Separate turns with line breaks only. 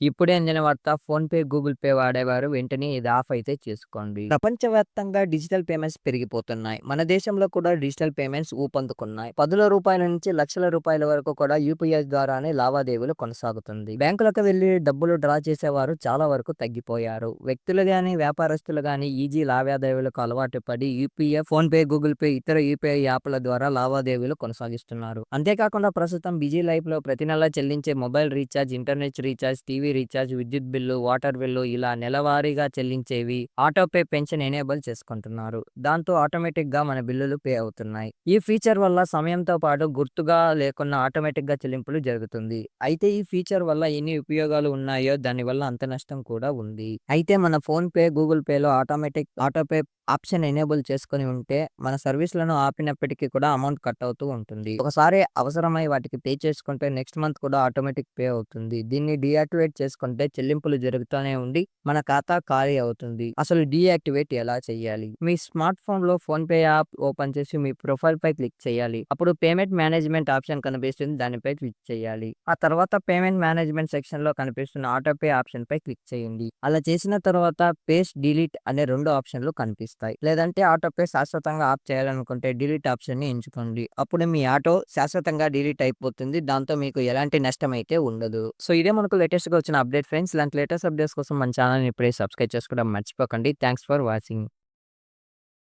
ఇప్పుడే అందిన వార్త ఫోన్‌పే, గూగుల్ పే వాడేవారు వెంటనే ఇది ఆఫ్ అయితే చేసుకోండి. ప్రపంచవ్యాప్తంగా డిజిటల్ పేమెంట్స్ పెరిగిపోతున్నాయి. మన దేశంలో కూడా డిజిటల్ పేమెంట్స్ ఊపందుకున్నాయి. పదుల రూపాయల నుంచి లక్షల రూపాయల వరకు కూడా యూపీఐ ద్వారానే లావాదేవీలు కొనసాగుతుంది. బ్యాంకులకు వెళ్ళి డబ్బులు డ్రా చేసేవారు చాలా వరకు తగ్గిపోయారు. వ్యక్తులు గాని, వ్యాపారస్తులు గాని ఈజీ లావాదేవీలకు అలవాటు పడి యూపీఐ, ఫోన్‌పే, గూగుల్ పే, ఇతర యూపీఐ యాప్ల ద్వారా లావాదేవీలు కొనసాగిస్తున్నారు. అంతేకాకుండా ప్రస్తుతం బిజీ లైఫ్‌లో ప్రతి నెలా చెల్లించే mobile recharge internet recharge TV recharge విద్యుత్ బిల్లు, వాటర్ బిల్లు ఇలా నెలవారీగా చెల్లించేవి ఆటోపే పెన్షన్ ఎనేబుల్ చేసుకుంటున్నారు. దాంతో ఆటోమేటిక్గా మన బిల్లులు పే అవుతున్నాయి. ఈ ఫీచర్ వల్ల సమయంతో పాటు గుర్తుగా లేకున్న ఆటోమేటిక్గా చెల్లింపులు జరుగుతుంది. అయితే ఈ ఫీచర్ వల్ల ఎన్ని ఉపయోగాలు ఉన్నాయో దాని వల్ల అంత నష్టం కూడా ఉంది. అయితే మన ఫోన్ పే గూగుల్ పేలో ఆటోమేటిక్ ఆటోపే ఆప్షన్ ఎనేబుల్ చేసుకొని ఉంటే మన సర్వీస్‌లను ఆపినప్పటికీ కూడా అమౌంట్ కట్ అవుతూ ఉంటుంది. ఒకసారి అవసరమై వాటికి పే చేసుకుంటే నెక్స్ట్ మంత్ కూడా ఆటోమేటిక్ పే అవుతుంది. దీన్ని డీయాక్టివేట్ చేసుకుంటే చెల్లింపులు జరుగుతూనే ఉండి మన ఖాతా ఖాళీ అవుతుంది. అసలు డీయాక్టివేట్ ఎలా చేయాలి? మీ స్మార్ట్ ఫోన్‌లో ఫోన్‌పే యాప్ ఓపెన్ చేసి మీ ప్రొఫైల్ పై క్లిక్ చేయాలి. అప్పుడు పేమెంట్ మేనేజ్మెంట్ ఆప్షన్ కనిపిస్తుంది. దానిపై క్లిక్ చేయాలి. ఆ తర్వాత పేమెంట్ మేనేజ్మెంట్ సెక్షన్‌లో కనిపిస్తున్న ఆటోపే ఆప్షన్‌పై క్లిక్ చేయండి. అలా చేసిన తర్వాత పేస్ట్, డిలీట్ అనే రెండు ఆప్షన్‌లు కనిపిస్తాయి. లేదంటే ఆటోపే శాశ్వతంగా ఆఫ్ చేయాలనుకుంటే డిలీట్ ఆప్షన్ని ఎంచుకోండి. అప్పుడు మీ ఆటో శాశ్వతంగా డిలీట్ అయిపోతుంది. దాంతో మీకు ఎలాంటి నష్టం అయితే ఉండదు. సో ఇదే మనకు లేటెస్ట్‌గా వచ్చిన అప్డేట్ ఫ్రెండ్స్. ఇలాంటి లేటెస్ట్ అప్డేట్స్ కోసం మన ఛానల్ని ఇప్పుడే సబ్స్క్రైబ్ చేసుకోవడం మర్చిపోకండి. Thanks for watching.